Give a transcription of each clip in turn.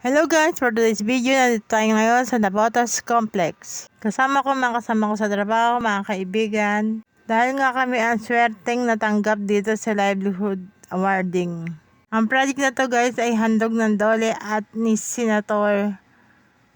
Hello guys! For today's video, nandito tayo ngayon sa Nabotas Complex. Kasama ko mga kasama ko sa trabaho, mga kaibigan. Dahil nga kami ang swerteng natanggap dito sa Livelihood Awarding. Ang project na to guys ay handog ng Dole at ni Senator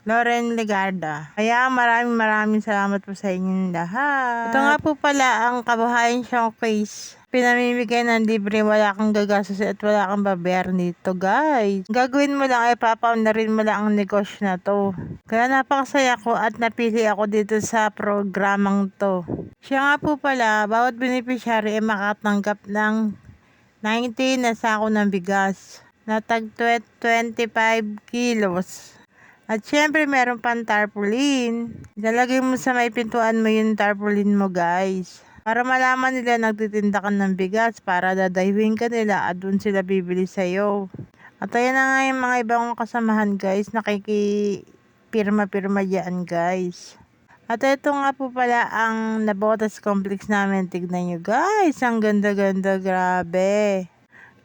Lauren Legarda. Kaya maraming maraming salamat po sa inyong lahat. Ito nga po pala ang kabuhayan showcase. Pinamimigay ng libre, wala kang gagastos at wala kang babayaran dito guys. Gagawin mo lang ay papaundarin mo lang ang negosyo na to. Kaya napakasaya ko at napili ako dito sa programang to. Siya nga po pala, bawat beneficiary ay makatanggap ng 90 na sako ng bigas na tag 25 kilos. At syempre, meron pang tarpaulin. Ilalagay mo sa may pintuan mo yung tarpaulin mo, guys. Para malaman nila nagtitinda ka ng bigas para dadayuhin ka nila at doon sila bibili sa'yo. At ayan na nga yung mga ibang kasamahan, guys. Nakikipirma-pirma dyan, guys. At ito nga po pala ang Nabotas Complex namin. Tignan nyo, guys. Ang ganda-ganda, grabe.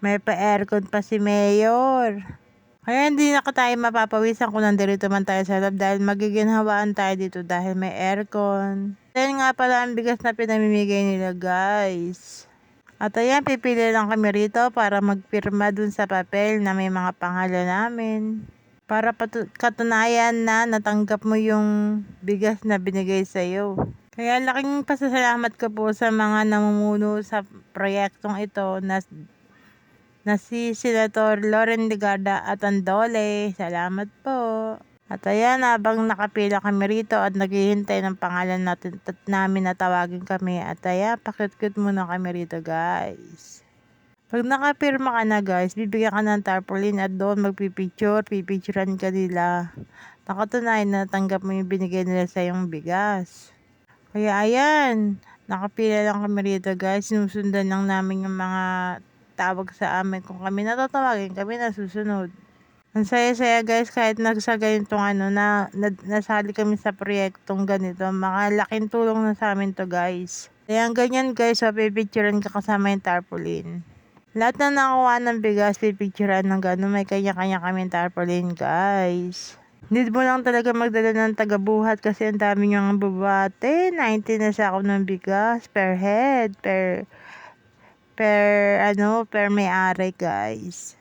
May pa-aircon pa si Mayor. Kaya hindi na tayo mapapawisan kung nandito man tayo sa loob dahil magiginhawaan tayo dito dahil may aircon. Dahil nga pala ang bigas na pinamimigay nila guys. At ayan, pipili lang kami rito para magpirma dun sa papel na may mga pangalan namin. Para katunayan na natanggap mo yung bigas na binigay sa'yo. Kaya laking pasasalamat ko po sa mga namumuno sa proyektong ito na na si Senator Lauren Ligarda at Andole. Salamat po. At ayan, habang nakapila kami rito at naghihintay ng pangalan natin at namin na tawagin kami. At ayan, pakit-kit muna kami rito guys. Pag nakapirma ka na guys, bibigyan ka ng tarpaulin at doon magpipicture, pipicturean ka nila. Nakatunayan na tanggap mo yung binigay nila sa yung bigas. Kaya ayan, nakapila lang kami rito guys. Sinusundan lang namin yung mga tawag sa amin. Kung kami natatawagin, kami nasusunod. Ang saya-saya guys, kahit nagsa ganitong ano, na, na, nasali kami sa proyektong ganito. Makalaking tulong na sa amin to guys. Kaya ang ganyan guys, so pipicturean ka kasama yung tarpaulin. Lahat na nakuha ng bigas, pipicturean ng gano'n. May kanya-kanya kami tarpaulin guys. Need mo lang talaga magdala ng tagabuhat kasi ang dami niyang bubate. 90 na sa ako ng bigas per head, per per ano, per may-ari guys.